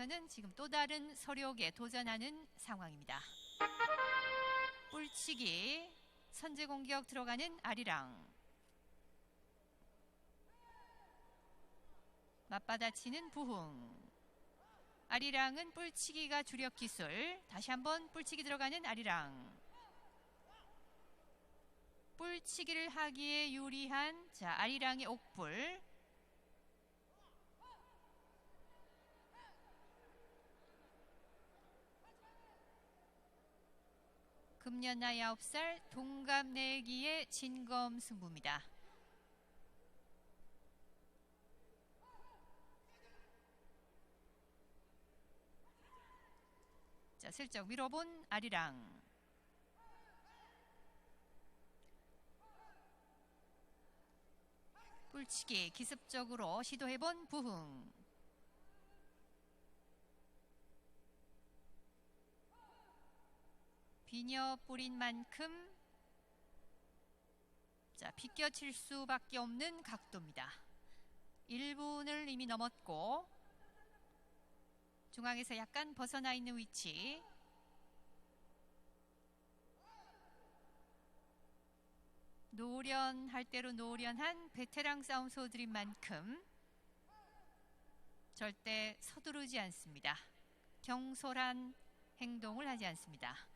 입장에서는 지금 또 다른 서력에 도전하는 상황입니다. 뿔치기 선제 공격 들어가는 아리랑. 맞받아치는 부흥. 아리랑은 뿔치기가 주력 기술. 다시 한번 뿔치기 들어가는 아리랑. 뿔치기를 하기에 유리한 자 아리랑의 옥불 금년 나이 9살 동갑 내기의 진검 승부입니다. 자, 슬쩍 밀어본 아리랑. 뿔치기 기습적으로 시도해본 부흥. 비녀 뿌린 만큼 자 비껴칠 수밖에 없는 각도입니다. 1분을 이미 넘었고 중앙에서 약간 벗어나 있는 위치 노련할 대로 노련한 베테랑 싸움소들인 만큼 절대 서두르지 않습니다. 경솔한 행동을 하지 않습니다.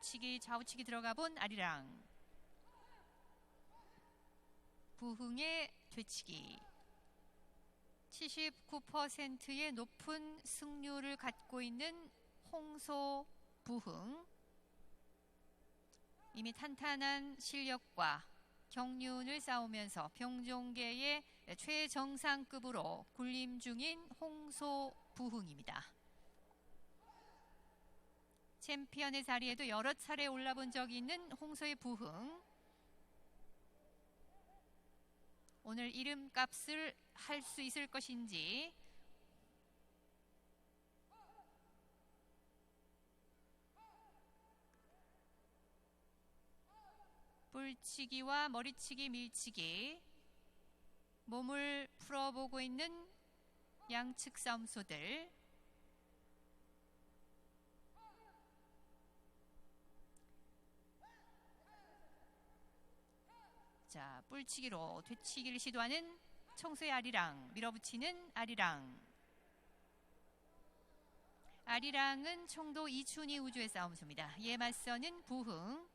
뿔치기 좌우치기 들어가 본 아리랑. 부흥의 되치기. 79%의 높은 승률을 갖고 있는 홍소 부흥. 이미 탄탄한 실력과 경륜을 쌓으면서 병종계의 최정상급으로 군림 중인 홍소 부흥입니다. 챔피언의 자리에도 여러 차례 올라본 적이 있는 홍소의 부흥. 오늘 이름값을 할 수 있을 것인지. 불치기와 머리치기 밀치기. 몸을 풀어보고 있는 양측 싸움소들 자, 뿔치기로 되치기를 시도하는 청소의 아리랑, 밀어붙이는 아리랑. 아리랑은 청도 이춘희 우주의 싸움소입니다. 이에 맞서는 부흥,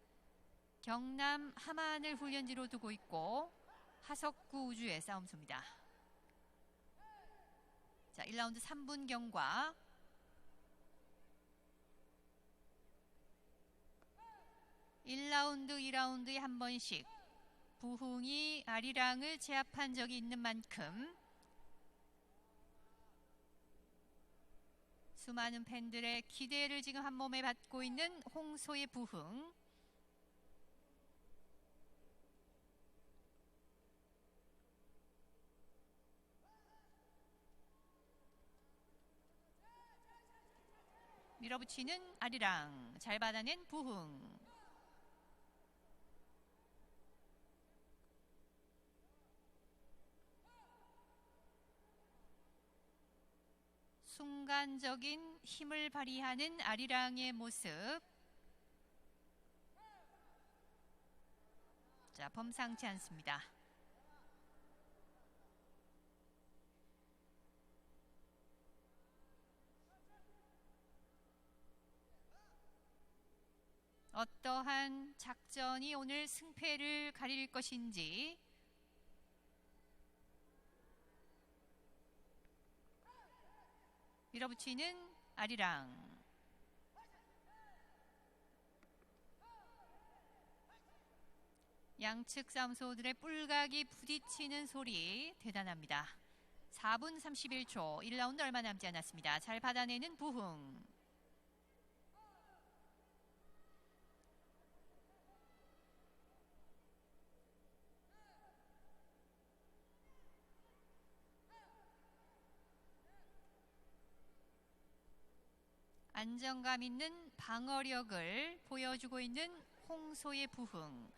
경남 함안을 훈련지로 두고 있고 하석구 우주의 싸움소입니다. 자, 1라운드 3분 경과. 일라운드이라운드에한 번씩 부흥이 아리랑을 제압한 적이 있는 만큼 수많은 팬들의 기대를 지금 한 몸에 받고 있는 홍소의 부흥. 밀어붙이는 아리랑 잘 받아낸 부흥 순간적인 힘을 발휘하는 아리랑의 모습. 자 범상치 않습니다. 어떠한 작전이 오늘 승패를 가릴 것인지 밀어붙이는 아리랑 양측 싸움소들의 뿔각이 부딪히는 소리 대단합니다. 4분 31초 1라운드 얼마 남지 않았습니다. 잘 받아내는 부흥 안정감 있는 방어력을 보여주고 있는 홍소의 부흥.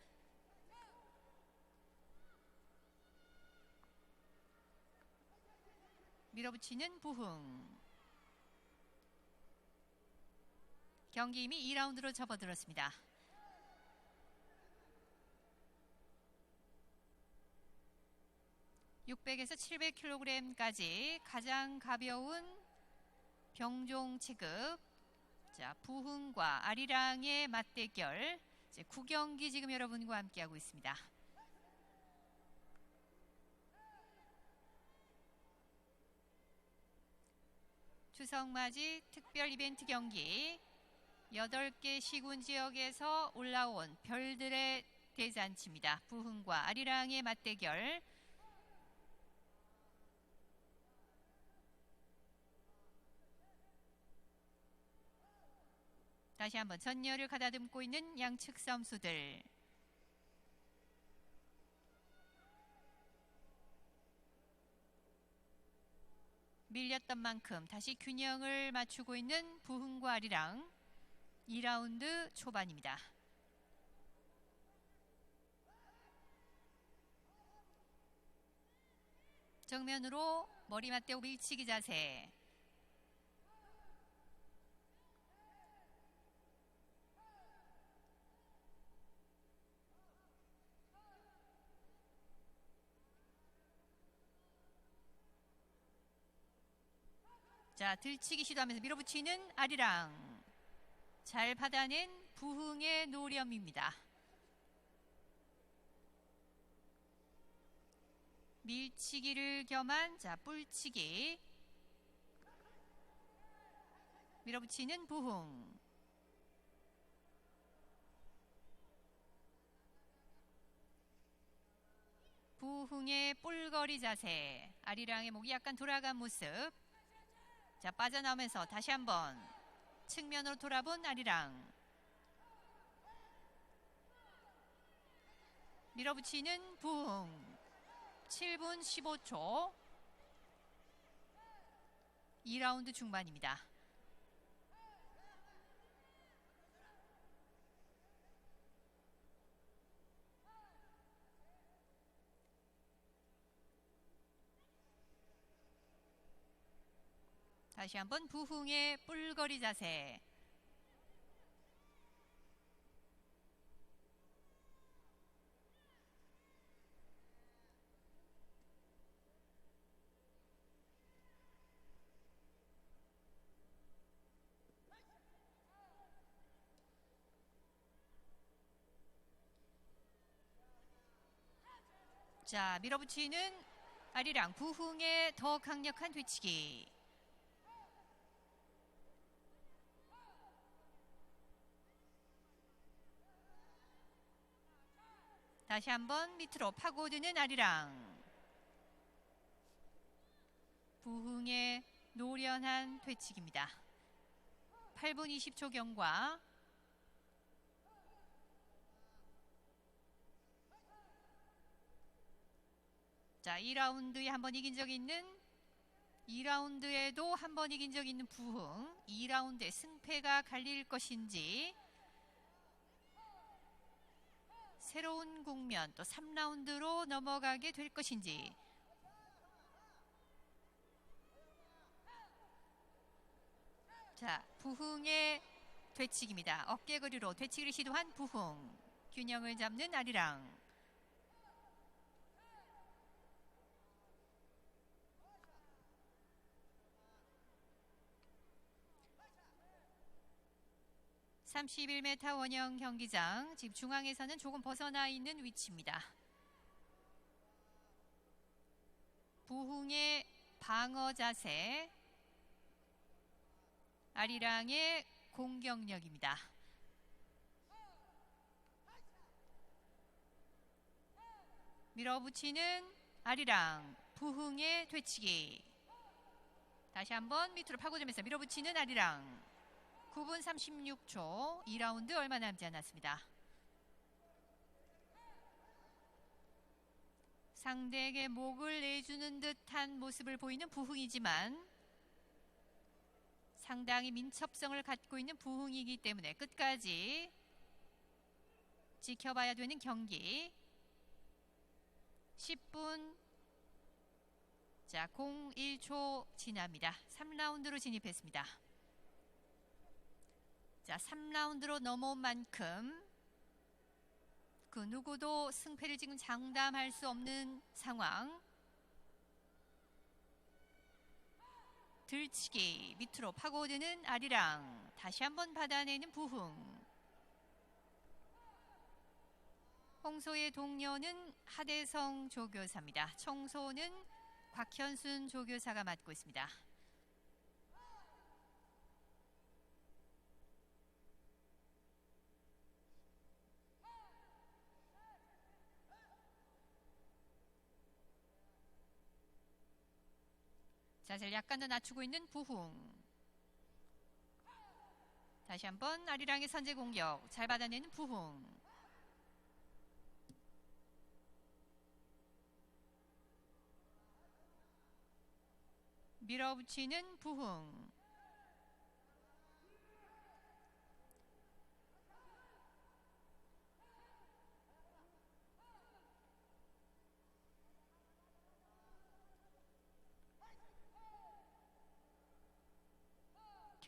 밀어붙이는 부흥. 경기 이미 2라운드로 접어들었습니다. 600에서 700kg까지 가장 가벼운 병종 취급 자 부흥과 아리랑의 맞대결 이제 9경기 지금 여러분과 함께 하고 있습니다. 추석 맞이 특별 이벤트 경기 8개 시군 지역에서 올라온 별들의 대잔치입니다. 부흥과 아리랑의 맞대결 다시 한번 전열을 가다듬고 있는 양측 선수들 밀렸던 만큼 다시 균형을 맞추고 있는 부흥과 아리랑 2라운드 초반입니다. 정면으로 머리 맞대고 밀치기 자세 자 들치기 시도하면서 밀어붙이는 아리랑. 잘 받아낸 부흥의 노렴입니다. 밀치기를 겸한 자 뿔치기. 밀어붙이는 부흥. 부흥의 뿔거리 자세. 아리랑의 목이 약간 돌아간 모습 자 빠져나오면서 다시 한번 측면으로 돌아본 아리랑. 밀어붙이는 부흥 7분 15초. 2라운드 중반입니다. 다시 한번 부흥의 뿔거리 자세. 자, 밀어붙이는 아리랑 부흥의 더 강력한 뒤치기. 다시 한번 밑으로 파고드는 아리랑. 부흥의 노련한 되치기입니다. 8분 20초 경과. 자, 2라운드에 한 번 이긴 적이 있는 2라운드에도 한 번 이긴 적이 있는 부흥. 2라운드에 승패가 갈릴 것인지 새로운 국면 또 3라운드로 넘어가게 될 것인지. 자 부흥의 되치기입니다. 어깨 거리로 되치기를 시도한 부흥. 균형을 잡는 아리랑 (31m) 원형 경기장 지금 중앙에서는 조금 벗어나 있는 위치입니다. 부흥의 방어 자세 아리랑의 공격력입니다. 밀어붙이는 아리랑 부흥의 되치기 다시 한번 밑으로 파고들면서 밀어붙이는 아리랑 9분 36초 2라운드 얼마 남지 않았습니다. 상대에게 목을 내주는 듯한 모습을 보이는 부흥이지만 상당히 민첩성을 갖고 있는 부흥이기 때문에 끝까지 지켜봐야 되는 경기 10분 자, 01초 지납니다. 3라운드로 진입했습니다. 자, 3라운드로 넘어온 만큼 그 누구도 승패를 지금 장담할 수 없는 상황. 들치기 밑으로 파고드는 아리랑 다시 한번 받아내는 부흥. 홍소의 동료는 하대성 조교사입니다. 청소는 곽현순 조교사가 맡고 있습니다. 자세를 약간 더 낮추고 있는 부흥. 다시 한번 아리랑의 선제 공격 잘 받아내는 부흥. 밀어붙이는 부흥.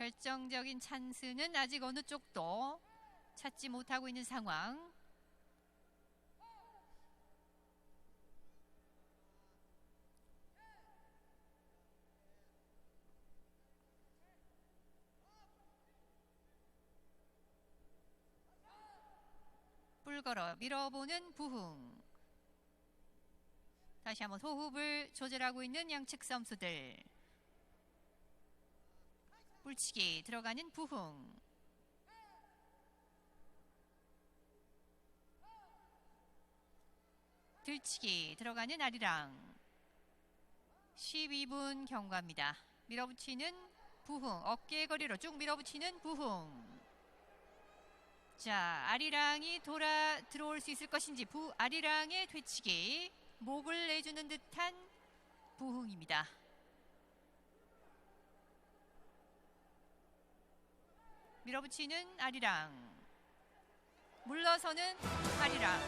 결정적인 찬스는 아직 어느 쪽도 찾지 못하고 있는 상황. 뿔 걸어 밀어보는 부흥. 다시 한번 호흡을 조절하고 있는 양측 선수들. 뿔치기 들어가는 부흥. 들치기 들어가는 아리랑. 12분 경과입니다. 밀어붙이는 부흥. 어깨 거리로 쭉 밀어붙이는 부흥. 자, 아리랑이 돌아 들어올 수 있을 것인지 부 아리랑의 되치기. 목을 내주는 듯한 부흥입니다. 밀어붙이는 아리랑. 물러서는 아리랑.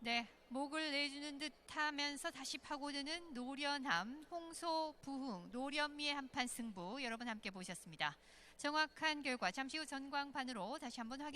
네 목을 내주는 듯 하면서 다시 파고드는 노련함 홍소 부흥 노련미의 한판 승부. 여러분 함께 보셨습니다. 정확한 결과 잠시 후 전광판으로 다시 한번 확인하